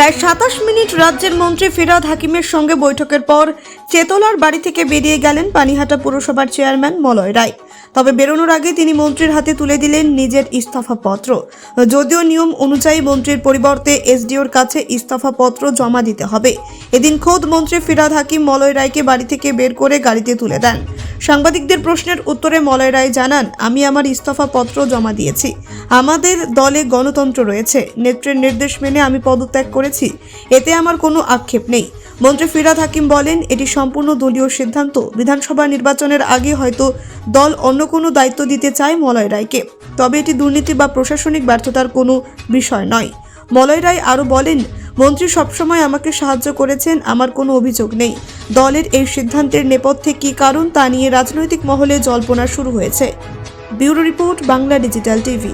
প্রায় সাতাশ মিনিট রাজ্যের মন্ত্রী ফিরাদ হাকিমের সঙ্গে বৈঠকের পর চেতলার বাড়ি থেকে বেরিয়ে গেলেন পানিহাটা পুরসভার চেয়ারম্যান মলয় রায়। তবে বেরোনোর আগে তিনি মন্ত্রীর হাতে তুলে দিলেন নিজের ইস্তফা পত্র। যদিও নিয়ম অনুযায়ী মন্ত্রীর পরিবর্তে এসডিওর কাছে ইস্তফা পত্র জমা দিতে হবে। এদিন খোদ মন্ত্রী ফিরাদ হাকিম মলয় রায়কে বাড়ি থেকে বের করে গাড়িতে তুলে দেন। সাংবাদিকদের প্রশ্নের উত্তরে মলয় রায় জানান, আমি আমার ইস্তফা পত্র জমা দিয়েছি। আমাদের দলে গণতন্ত্র রয়েছে। নেত্রের নির্দেশ মেনে আমি পদত্যাগ করেছি। এতে আমার কোনো আক্ষেপ নেই। মন্ত্রী ফিরাদ হাকিম বলেন, এটি সম্পূর্ণ দলীয় সিদ্ধান্ত। বিধানসভা নির্বাচনের আগে হয়তো দল অন্য কোনো দায়িত্ব দিতে চায় মলয় রায়কে। তবে এটি দুর্নীতি বা প্রশাসনিক ব্যর্থতার কোনো বিষয় নয়। মলয় রায় আরও বলেন মন্ত্রী সবসময় আমাকে সাহায্য করেছেন, আমার কোনো অভিযোগ নেই। দলের এই সিদ্ধান্তের নেপথ্যে কী কারণ তা নিয়ে রাজনৈতিক মহলে জল্পনা শুরু হয়েছে। Bureau report, Bangla digital TV.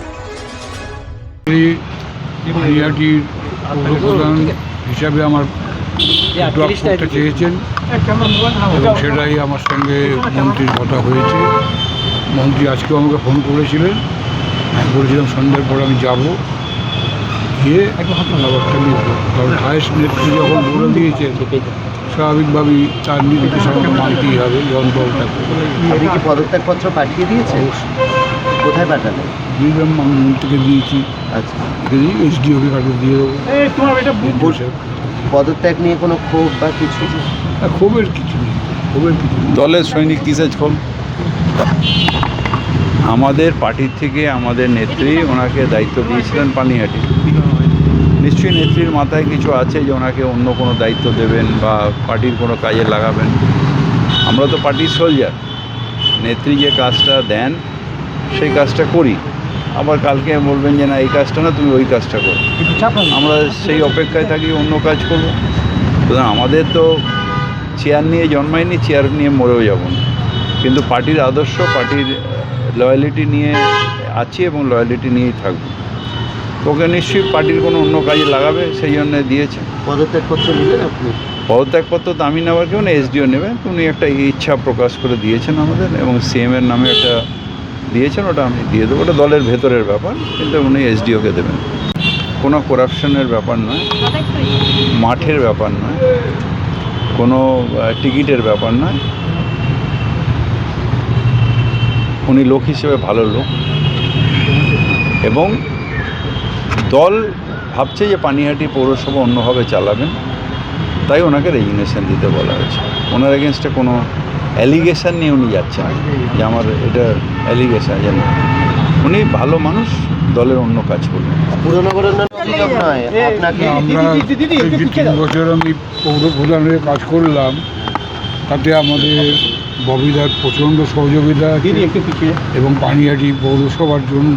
হিসাবে আমার চেয়েছেন এবং সেটাই আমার সঙ্গে মন্ত্রীর কথা হয়েছে। মন্ত্রী আজকেও আমাকে ফোন করেছিলেন। আমি বলেছিলাম সন্ধ্যার পর আমি যাব। গিয়ে ব্যাপারটা নিয়ে কারণ হায়েস্ট নেত্রী যখন বলে দিয়েছে স্বাভাবিকভাবেই তার নির্দেশ আমাকে মানতেই হবে যখন দলটা আপনি কি পদত্যাগপত্র পাঠিয়ে দিয়েছেন? কোথায় পাঠালেন? আমি দিয়েছি। আচ্ছা। দিয়ে দেবো। পদত্যাগ নিয়ে কোনো ক্ষোভ বা কিছু? ক্ষোভের কিছু নেই। ক্ষোভের কিছু দলের সৈনিক কিসের খোল আমাদের পার্টির থেকে আমাদের নেত্রী ওনাকে দায়িত্ব দিয়েছিলেন পানিহাটি। নিশ্চয়ই নেত্রীর মাথায় কিছু আছে যে ওনাকে অন্য কোনো দায়িত্ব দেবেন বা পার্টির কোনো কাজে লাগাবেন। আমরা তো পার্টির সোলজার নেত্রী যে কাজটা দেন, সেই কাজটা করি। আবার কালকে বলবেন যে, না, এই কাজটা না, তুমি ওই কাজটা করো। আমরা সেই অপেক্ষায় থাকি, অন্য কাজ করব। সুতরাং আমাদের তো চেয়ার নিয়ে জন্মায়নি, চেয়ার নিয়ে মরেও যাব না। কিন্তু পার্টির আদর্শ, পার্টির লয়ালিটি নিয়ে আছি এবং লয়ালিটি নিয়েই থাকব। ওকে নিশ্চয়ই পার্টির কোনো অন্য কাজে লাগাবে সেই জন্য দিয়েছে। পদত্যাগপত্র নিলেন আপনি? পদত্যাগপত্র তো আমি নেওয়ার কেউ না এসডিও নেবেন। উনি একটা ইচ্ছা প্রকাশ করে দিয়েছেন আমাদের এবং সিএমের নামে একটা দিয়েছেন ওটা আমি দিয়ে দেবো। ওটা দলের ভেতরের ব্যাপার কিন্তু উনি এসডিওকে দেবেন। কোনো করাপশনের ব্যাপার নয় মাঠের ব্যাপার নয় কোনো টিকিটের ব্যাপার নয়। উনি লোক হিসেবে ভালো লোক এবং দল ভাবছে যে পানিহাটি পৌরসভা অন্যভাবে চালাবেন তাই ওনাকে রেজিগনেশন দিতে বলা হয়েছে ওনার এগেনস্টে কোনো অ্যালিগেশান নিয়ে উনি যাচ্ছেন যে আমার এটা অ্যালিগেশন যেন উনি ভালো মানুষ দলের অন্য কাজ করবেন আমরা তিন বছর আমি পৌর প্রধান হয়ে কাজ করলাম তাতে আমাদের ববিদার প্রচণ্ড সহযোগিতা এবং পানিহাটি পৌরসভার জন্য।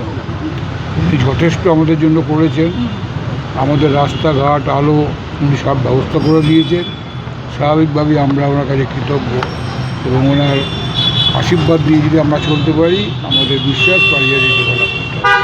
উনি যথেষ্ট আমাদের জন্য করেছেন। আমাদের রাস্তাঘাট আলো উনি সব ব্যবস্থা করে দিয়েছেন। স্বাভাবিকভাবেই আমরা ওনার কাছে কৃতজ্ঞ এবং ওনার আশীর্বাদ দিয়ে যদি আমরা চলতে পারি আমাদের বিশ্বাস পানিহাটি জেলা